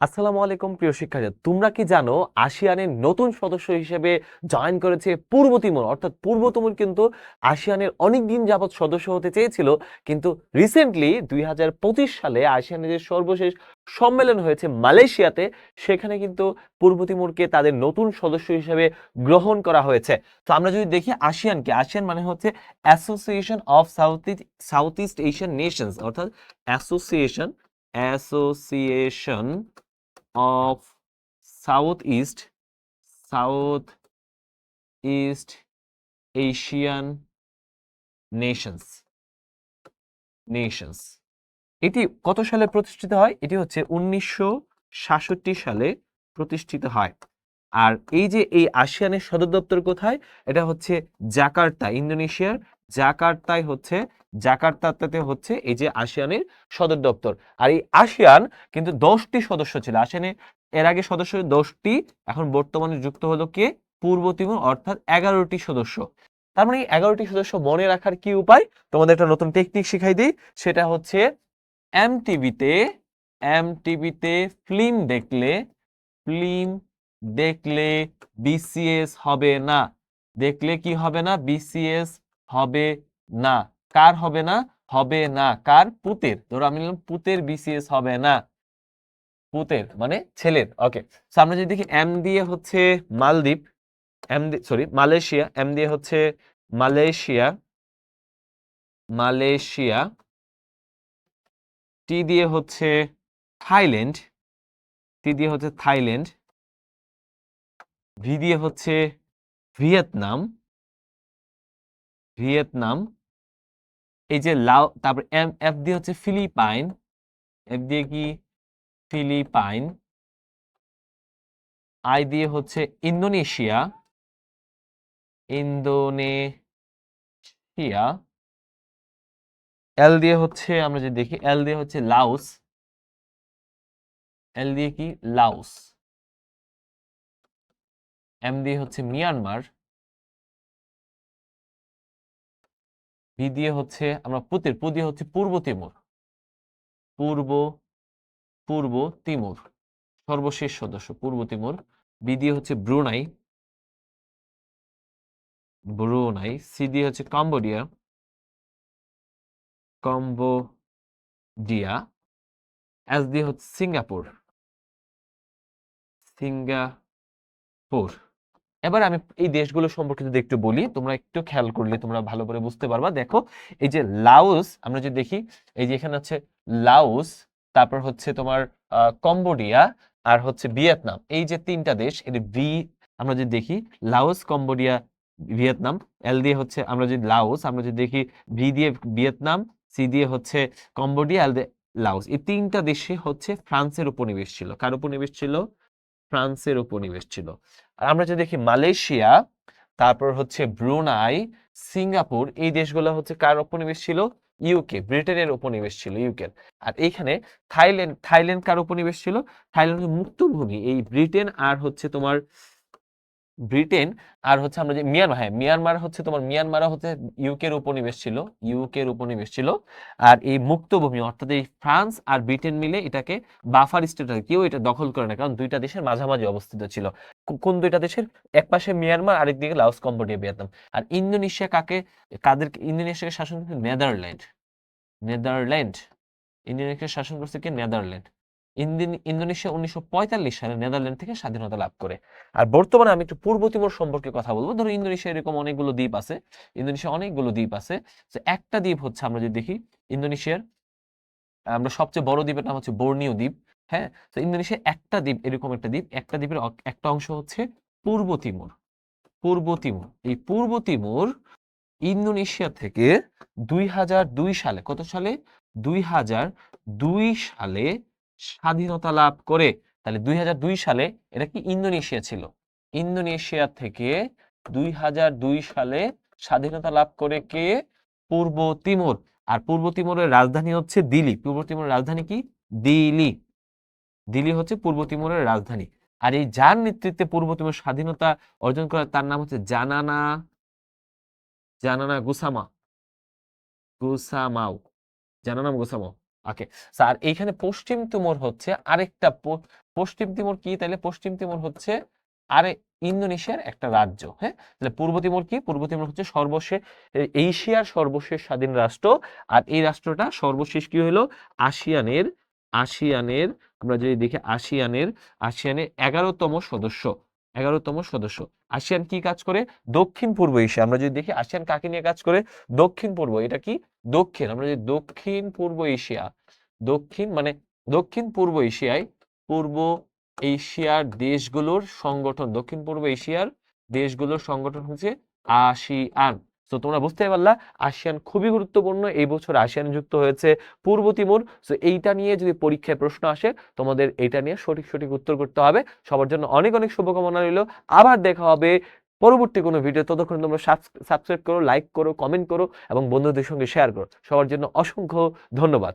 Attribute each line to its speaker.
Speaker 1: আসসালামু আলাইকুম, প্রিয় শিক্ষার্থী। তোমরা কি জানো, আসিয়ানের নতুন সদস্য হিসেবে জয়েন করেছে পূর্ব তিমুর। অর্থাৎ পূর্ব তিমুর কিন্তু আসিয়ানের অনেক দিন যাবৎ সদস্য হতে চেয়েছিল, কিন্তু রিসেন্টলি দুই হাজার পঁচিশ সালে আসিয়ানের যে সর্বশেষ সম্মেলন হয়েছে মালয়েশিয়াতে, সেখানে কিন্তু পূর্ব তিমুরকে তাদের নতুন সদস্য হিসেবে গ্রহণ করা হয়েছে। তো আমরা যদি দেখি আসিয়ানকে, আসিয়ান মানে হচ্ছে association of south east south east Asian nations অর্থাৎ association association of southeast south east asian nations nations. এটি কত সালে প্রতিষ্ঠিত হয়? এটি হচ্ছে উনিশশো সাতষট্টি সালে প্রতিষ্ঠিত হয়। আর এই যে এই আসিয়ানের সদর দপ্তর কোথায়? এটা হচ্ছে জাকার্তা, ইন্দোনেশিয়ার। জাকার্তায় হচ্ছে জাকার্তাতে হচ্ছে এই যে আসিয়ানের সদর দপ্তর। আর এই আসিয়ান কিন্তু দশটি সদস্য ছিল। আসিয়ানে এর আগে সদস্য দশটি, এখন বর্তমানে যুক্ত হলো কে? পূর্ব তিমুর, অর্থাৎ এগারোটি সদস্য। তার মানে এগারোটি সদস্য মনে রাখার কি উপায়? তোমাদের একটা নতুন টেকনিক শিখাই দিই। সেটা হচ্ছে এম টিভিতে এম টিভিতে ফিল্ম দেখলে ফিল্ম দেখলে বিসিএস হবে না। দেখলে কি হবে না? বিসিএস হবে না। কার হবে না হবে না। কার? পুতের। ধরো আমি নিলাম পুতের বিসিএস হবে না। পুতের মানে ছেলের। ওকে আমরা যদি দেখি এম দিয়ে হচ্ছে Maldives M sorry Malaysia M দিয়ে হচ্ছে মালয়েশিয়া মালয়েশিয়া টি দিয়ে হচ্ছে থাইল্যান্ড টি দিয়ে হচ্ছে থাইল্যান্ড ভি দিয়ে হচ্ছে ভিয়েতনাম ভিয়েতনাম এই যে লাও, তারপর এম, এফ দিয়ে হচ্ছে ফিলিপাইন। এফ দিয়ে কি? ফিলিপাইন। আই দিয়ে হচ্ছে ইন্দোনেশিয়া। ইন্দোনেশিয়া। এল দিয়ে হচ্ছে, আমরা যে দেখি, এল দিয়ে হচ্ছে লাউস এল দিয়ে কি? লাউস এম দিয়ে হচ্ছে মিয়ানমার। ভি দিয়ে হচ্ছে আমরা পুতের, পু দিয়ে হচ্ছে পূর্ব তিমুর। পূর্ব পূর্ব তিমুর। সর্বশেষ সদস্য, পূর্ব তিমুর। বি দিয়ে হচ্ছে ব্রুনাই। ব্রুনাই। সি দিয়ে হচ্ছে কম্বোডিয়া। কম্বোডিয়া। এস দিয়ে হচ্ছে সিঙ্গাপুর। সিঙ্গাপুর। এবার আমি এই দেশগুলো সম্পর্কে যদি একটু বলি, তোমরা একটু খেয়াল করলে তোমরা ভালো করে বুঝতে পারবা। দেখো, এই যে লাউস আমরা যদি দেখি, এই যে এখানে হচ্ছে লাউস তারপর হচ্ছে তোমার কম্বোডিয়া আর হচ্ছে ভিয়েতনাম। এই যে তিনটা দেশ, এর ভি, আমরা যদি দেখি লাউস কম্বোডিয়া, ভিয়েতনাম, এল দিয়ে হচ্ছে আমরা যদি লাউস আমরা যদি দেখি ভি দিয়ে ভিয়েতনাম, সি দিয়ে হচ্ছে কম্বোডিয়া, এল দিয়ে লাউস এই তিনটা দেশে হচ্ছে ফ্রান্সের উপনিবেশ ছিল। কার উপনিবেশ ছিল? ফ্রান্সের উপনিবেশ ছিল। আমরা যদি দেখি মালয়েশিয়া, তারপর হচ্ছে ব্রুনাই, সিঙ্গাপুর, এই দেশগুলো হচ্ছে কার উপনিবেশ ছিল? ইউকে ব্রিটেনের উপনিবেশ ছিল ইউকের আর এইখানে থাইল্যান্ড থাইল্যান্ড কার উপনিবেশ ছিল? থাইল্যান্ড মুক্তভূমি, এই ব্রিটেন আর হচ্ছে তোমার ব্রিটেন আর হচ্ছে আমরা যে মিয়ানমার হ্যাঁ মিয়ানমার হচ্ছে তোমার, মিয়ানমার হচ্ছে ইউকের উপনিবেশ ছিল ইউকের উপনিবেশ ছিল। আর এই মুক্তভূমি অর্থাৎ এই ফ্রান্স আর ব্রিটেন মিলে এটাকে বাফার স্টেট কেউ এটা দখল করে না, কারণ দুইটা দেশের মাঝামাঝি অবস্থিত ছিল। কোন দুইটা দেশের? এক পাশে মিয়ানমার, আরেক দিকে লাওস, কম্বোডিয়া, ভিয়েতনাম। আর ইন্দোনেশিয়া কাকে কাদের ইন্দোনেশিয়াকে শাসন করছে? নেদারল্যান্ড। নেদারল্যান্ড। ইন্দোনেশিয়া শাসন করছে কি? নেদারল্যান্ড। ইন্দোনেশিয়া উনিশশো পঁয়তাল্লিশ সালে নেদারল্যান্ড থেকে স্বাধীনতা লাভ করে। আর বর্তমানে আমি একটু পূর্ব তিমোর সম্পর্কে কথা বলব। ধরো ইন্দোনেশিয়া এরকম অনেকগুলো দ্বীপ আছে। ইন্দোনেশিয়া অনেকগুলো দ্বীপ আছে। তো একটা দ্বীপ হচ্ছে আমরা যদি দেখি, ইন্দোনেশিয়ার, আমরা সবচেয়ে বড় দ্বীপের নাম হচ্ছে বর্ণীয় দ্বীপ। হ্যাঁ? তো ইন্দোনেশিয়া একটা দ্বীপ এরকম একটা দ্বীপ। একটা দ্বীপের একটা অংশ হচ্ছে পূর্ব তিমুর পূর্ব তিমুর এই পূর্ব তিমুর ইন্দোনেশিয়া থেকে দুই হাজার দুই সালে, কত সালে? দুই দুই সালে স্বাধীনতা লাভ করে, তাহলে দুই হাজার দুই সালে এটা কি ইন্দোনেশিয়া ছিল? ইন্দোনেশিয়া থেকে দুই হাজার দুই সালে স্বাধীনতা লাভ করে কে? পূর্ব তিমুর। আর পূর্ব তিমুরের রাজধানী হচ্ছে দিল্লি। পূর্ব তিমুরের রাজধানী কি? দিল্লি। দিল্লি হচ্ছে পূর্ব তিমুরের রাজধানী। আর এই যার নেতৃত্বে পূর্ব তিমুর স্বাধীনতা অর্জন করে, তার নাম হচ্ছে জানানা জানানা গুসামা। গুসামাও। জানানা গুসামাও ওকে স্যার এইখানে পশ্চিম তিমোর হচ্ছে আরেকটা পশ্চিম তিমোর কি? তাহলে পশ্চিম তিমোর হচ্ছে আরে ইন্দোনেশিয়ার একটা রাজ্য হ্যাঁ? তাহলে পূর্ব তিমোর কি? পূর্ব তিমোর হচ্ছে সর্বশেষ এশিয়ার সর্বশেষ স্বাধীন রাষ্ট্র। আর এই রাষ্ট্রটা সর্বশেষ কি হলো আসিয়ানের আসিয়ানের, আমরা যদি দেখি আসিয়ানের আসিয়ানের এগারোতম সদস্য। এগারোতম সদস্য। আসিয়ান কি কাজ করে? দক্ষিণ পূর্ব এশিয়া। আমরা যদি দেখি, আসিয়ান কাকে নিয়ে কাজ করে? দক্ষিণ পূর্ব, এটা কি? দক্ষিণ, আমরা যদি দক্ষিণ পূর্ব এশিয়া, দক্ষিণ মানে দক্ষিণ পূর্ব এশিয়ায়, পূর্ব এশিয়ার দেশগুলোর সংগঠন, দক্ষিণ পূর্ব এশিয়ার দেশগুলোর সংগঠন হচ্ছে আসিয়ান। তো তোমরা বুঝতে পারলা, আসিয়ান খুবই গুরুত্বপূর্ণ। এই বছর আসিয়ান যুক্ত হয়েছে পূর্ব তিমুর। তো এইটা নিয়ে যদি পরীক্ষায় প্রশ্ন আসে, তোমাদের এটা নিয়ে সঠিক সঠিক উত্তর করতে হবে। সবার জন্য অনেক অনেক শুভকামনা রইল। আবার দেখা হবে পরবর্তী কোনো ভিডিও ততক্ষণ তোমরা সাবস্ক্রাইব করো লাইক করো কমেন্ট করো এবং বন্ধুদের সঙ্গে শেয়ার করো। সবার জন্য অসংখ্য ধন্যবাদ।